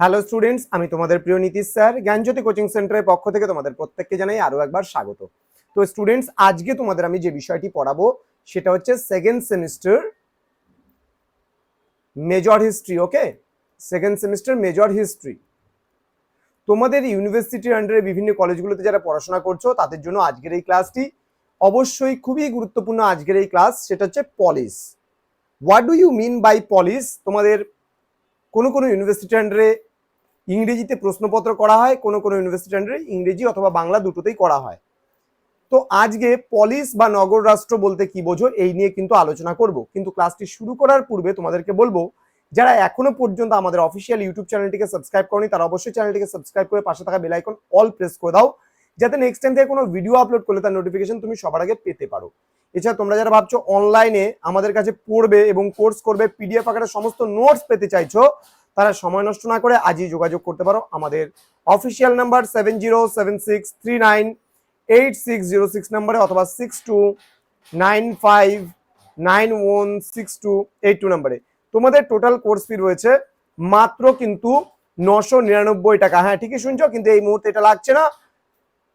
Hello students আমি তোমাদের প্রিয় নীতিশ স্যার। জ্ঞানজ্যোতি কোচিং সেন্টারের পক্ষ থেকে তোমাদের প্রত্যেককে জানাই আরও একবার স্বাগত। তো স্টুডেন্টস আজকে তোমাদের আমি যে বিষয়টি পড়াবো, সেটা হচ্ছে second semester major history okay second semester major history তোমাদের ইউনিভার্সিটির আন্ডারে বিভিন্ন কলেজগুলোতে যারা পড়াশোনা করছ, তাদের জন্য আজকের এই ক্লাসটি অবশ্যই খুবই গুরুত্বপূর্ণ আজকের এই ক্লাস সেটা হচ্ছে polis what do you mean by polis তোমাদের কোনো কোনো ইউনিভার্সিটির আন্ডারে ইংরেজিতে প্রশ্নপত্র করা হয়, কোনো কোনো ইউনিভার্সিটির আন্ডারে ইংরেজি অথবা বাংলা দুটোতেই করা হয়। তো আজকে পলিস বা নগর রাষ্ট্র বলতে কি বোঝো, এই নিয়ে কিন্তু আলোচনা করব। কিন্তু ক্লাসটি শুরু করার পূর্বে তোমাদেরকে বলব, যারা এখনও পর্যন্ত আমাদের অফিসিয়াল ইউটিউব চ্যানেলটিকে সাবস্ক্রাইব করনি, তারা অবশ্যই চ্যানেলটিকে সাবস্ক্রাইব করে পাশে থাকা বেল আইকন অল প্রেস করে দাও, যাতে নেক্সট টাইম থেকে কোনো ভিডিও আপলোড করলে তার নোটিফিকেশন তুমি সবার আগে পেতে পারো। এছাড়া তোমরা যারা ভাবছ অনলাইনে আমাদের কাছে পড়বে এবং কোর্স করবে পিডিএফ আকারে সমস্ত নোটস পেতে চাইছো তারা সময় নষ্ট না করে আজই যোগাযোগ করতে পারো। আমাদের official number seven zero seven six three nine eight six zero six নাম্বারে অথবা six two nine five nine one six two eight two নাম্বারে তোমাদের টোটাল কোর্স ফি রয়েছে মাত্র কিন্তু নশো নিরানব্বই টাকা। হ্যাঁ ঠিকই শুনছো, কিন্তু এই মুহূর্তে এটা লাগছে না।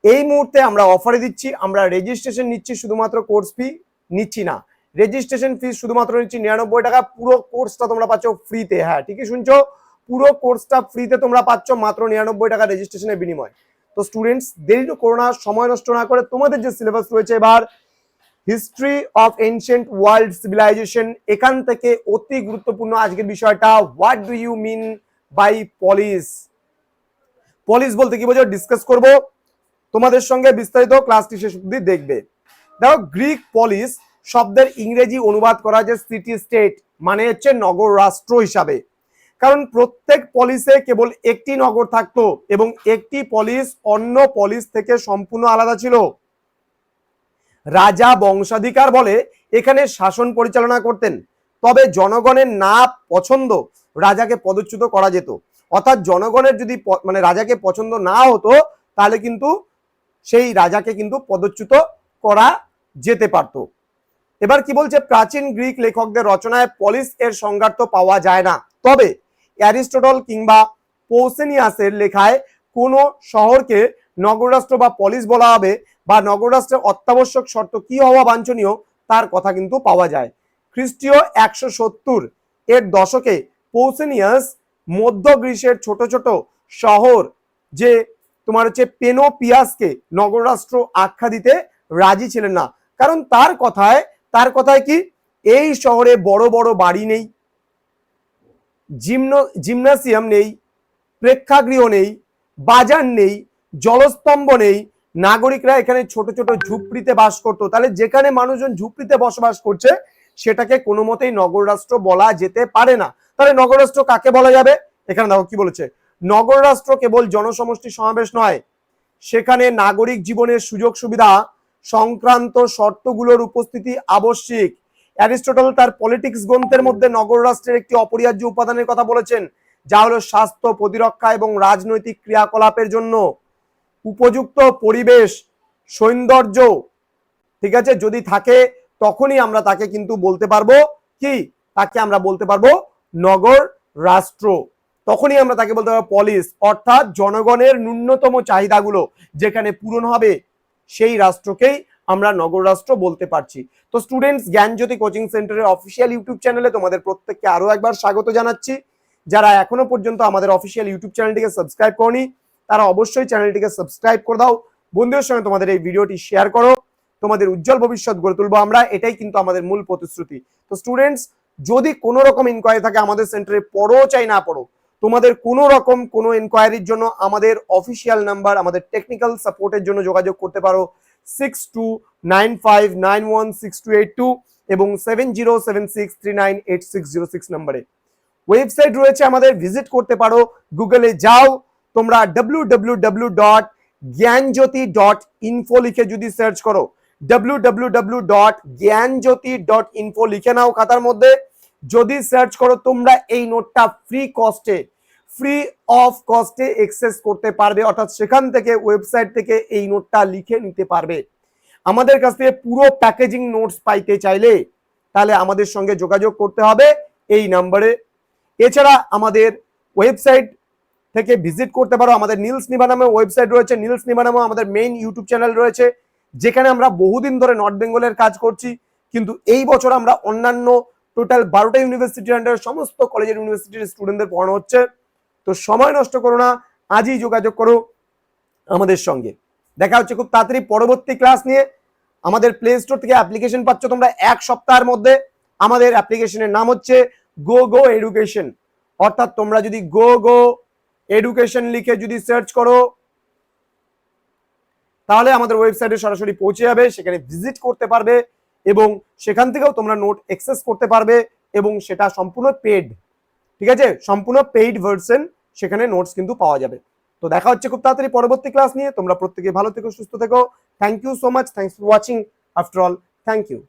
এই মুহূর্তে আমরা অফারে দিচ্ছি, আমরা রেজিস্ট্রেশন নিচ্ছি, শুধুমাত্র কোর্স ফি নিচ্ছি না। রেজিস্ট্রেশন ফি শুধুমাত্র নিচ্ছি নিরানব্বই টাকা, পুরো কোর্সটা তোমরা পাচ্ছ ফ্রিতে হ্যাঁ ঠিকই শুনছো? পুরো কোর্সটা ফ্রিতে তোমরা পাচ্ছ মাত্র নিরানব্বই টাকা রেজিস্ট্রেশনের বিনিময়। তো স্টুডেন্টস দেরি করো না, সময় নষ্ট না করে তোমাদের যে সিলেবাস রয়েছে এবার history of ancient world civilization এখান থেকে অতি গুরুত্বপূর্ণ আজকের বিষয়টা what do you mean by polis polis বলতে কি বোঝো ডিসকাস করব। তোমাদের সঙ্গে বিস্তারিত ক্লাসটি শেষ অব্দি দেখবে। দেখো গ্রিক পলিস শব্দের ইংরেজি অনুবাদ করা যে সিটি স্টেট মানে হচ্ছে নগর রাষ্ট্র হিসাবে। কারণ প্রত্যেক পলিসে কেবল একটি নগর থাকতো এবং একটি পলিস অন্য পলিস থেকে সম্পূর্ণ আলাদা ছিল। রাজা বংশাধিকার বলে এখানে শাসন পরিচালনা করতেন, তবে জনগণের না পছন্দ রাজাকে পদচ্যুত করা যেত। অর্থাৎ জনগণের যদি মানে রাজাকে পছন্দ না হতো, তাহলে কিন্তু সেই রাজাকে কিন্তু পদচ্যুত করা যেতে পারত। এবার কি বলছে প্রাচীন গ্রিক লেখকদের রচনায় পলিস এর সংজ্ঞার তো পাওয়া যায় না। তবে অ্যারিস্টটল কিংবা পৌসেনিয়াসের লেখায় কোনো শহরকে নগররাষ্ট্র বা পলিস বলা হবে বা নগররাষ্ট্রের অত্যাবশ্যক শর্ত কি হওয়া বাঞ্ছনীয় তার কথা কিন্তু পাওয়া যায়। খ্রিস্টীয় একশো সত্তর এর দশকে পৌসেনিয়াস মধ্য গ্রীসের ছোট ছোট শহর যে তোমার হচ্ছে পেনোপিয়াসকে নগররাষ্ট্র আখ্যা দিতে রাজি ছিলেন না। কারণ তার কথায় তার কথায় কি? এই শহরে বড় বড় বাড়ি নেই, জিমনো, জিমনাসিয়াম নেই, প্রেক্ষাগৃহ নেই, বাজার নেই, জলস্তম্ভ নেই। নাগরিকরা এখানে ছোট ছোট ঝুপড়িতে বাস করতো। তাহলে যেখানে মানুষজন ঝুপড়িতে বসবাস করছে, সেটাকে কোনো মতেই নগর রাষ্ট্র বলা যেতে পারে না। তাহলে নগর রাষ্ট্র কাকে বলা যাবে? এখানে দেখো কি বলেছে নগর রাষ্ট্র কেবল জনসমষ্টি সমাবেশ নয়, সেখানে নাগরিক জীবনের সুযোগ সুবিধা সংক্রান্ত শর্তগুলোর উপস্থিতি আবশ্যিক। অ্যারিস্টটল তার পলিটিক্স গ্রন্থের মধ্যে নগর রাষ্ট্রের একটি অপরিহার্য উপাদানের কথা বলেছেন, যা হলো স্বাস্থ্য প্রতিরক্ষা এবং রাজনৈতিক ক্রিয়াকলাপের জন্য। উপযুক্ত পরিবেশ, সৌন্দর্য, ঠিক আছে? যদি থাকে, তখনই আমরা তাকে কিন্তু বলতে পারব, কি? তাকে আমরা বলতে পারব নগর রাষ্ট্র তখনই আমরা তাকে বলতে পারব পলিস অর্থাৎ জনগণের ন্যূনতম চাহিদাগুলো যেখানে পূরণ হবে সেই রাষ্ট্রকেই আমরা নগর রাষ্ট্র বলতে পারছি। তো স্টুডেন্টস জ্ঞানজ্যোতি কোচিং সেন্টারের অফিসিয়াল ইউটিউব চ্যানেলে তোমাদের প্রত্যেককে আরও একবার স্বাগত জানাচ্ছি। যারা এখনও পর্যন্ত আমাদের অফিসিয়াল ইউটিউব চ্যানেলটিকে সাবস্ক্রাইব করনি, তারা অবশ্যই চ্যানেলটিকে সাবস্ক্রাইব করে দাও। বন্ধুদের সঙ্গে তোমাদের এই ভিডিওটি শেয়ার করো। তোমাদের উজ্জ্বল ভবিষ্যৎ গড়ে তুলবো আমরা। এটাই কিন্তু আমাদের মূল প্রতিশ্রুতি। তো স্টুডেন্টস যদি কোনো রকম ইনকোয়ারি থাকে আমাদের সেন্টারে পড়ো চাই না পড়ো। তোমাদের কোনো রকম কোনো ইনকোয়ারির জন্য আমাদের অফিসিয়াল নাম্বার আমাদের টেকনিক্যাল সাপোর্টের জন্য যোগাযোগ করতে পারো six two nine five nine one six two eight two এবং seven zero seven six three nine eight six zero six নাম্বারে ওয়েবসাইট রয়েছে আমাদের ভিজিট করতে পারো গুগলে যাও, তোমরা W W W dot Gyanjyoti dot info লিখে যদি সার্চ করো W W W dot Gyanjyoti dot info লিখে নাও খাতার মধ্যে। যদি সার্চ করো, তোমরা এই নোটটা ফ্রি কস্টে ফ্রি অফ কস্টে এক্সেস করতে পারবে। অর্থাৎ সেখান থেকে ওয়েবসাইট থেকে এই নোটটা লিখে নিতে পারবে। আমাদের কাছ থেকে পুরো প্যাকেজিং নোটস পাইতে চাইলে, তাহলে আমাদের সঙ্গে যোগাযোগ করতে হবে এই নাম্বারে এছাড়া আমাদের ওয়েবসাইট থেকে ভিজিট করতে পারো। আমাদের নীলস নিভা নামে ওয়েবসাইট রয়েছে। নীলস নিভা নামে আমাদের মেইন ইউটিউব চ্যানেল রয়েছে। যেখানে আমরা বহুদিন ধরে নর্থ বেঙ্গলের কাজ করছি। কিন্তু এই বছর আমরা অন্যান্য টোটাল বারোটা ইউনিভার্সিটির আন্ডারে সমস্ত কলেজের ইউনিভার্সিটির স্টুডেন্টদের পড়ানো হচ্ছে। তো সময় নষ্ট করো না, আজই যোগাযোগ করো আমাদের সঙ্গে। দেখা হচ্ছে খুব তাড়াতাড়ি পরবর্তী ক্লাস নিয়ে। আমাদের প্লে স্টোর থেকে অ্যাপ্লিকেশন পাচ্ছ তোমরা এক সপ্তাহের মধ্যে। আমাদের অ্যাপ্লিকেশনের নাম হচ্ছে গো গো এডুকেশন অর্থাৎ তোমরা যদি গো গো এডুকেশন লিখে যদি সার্চ করো, তাহলে আমাদের ওয়েবসাইটে সরাসরি পৌঁছে যাবে। সেখানে ভিজিট করতে পারবে। এবং সেখান থেকেও তোমরা নোট এক্সেস করতে পারবে এবং সেটা সম্পূর্ণ পেড ঠিক আছে? সম্পূর্ণ পেইড ভার্সন সেখানে নোটস কিন্তু পাওয়া যাবে। তো দেখা হচ্ছে খুব তাড়াতাড়ি পরবর্তী ক্লাস নিয়ে। তোমরা প্রত্যেকে ভালো থেকো, সুস্থ থেকো। Thank you so much thanks for watching after all thank you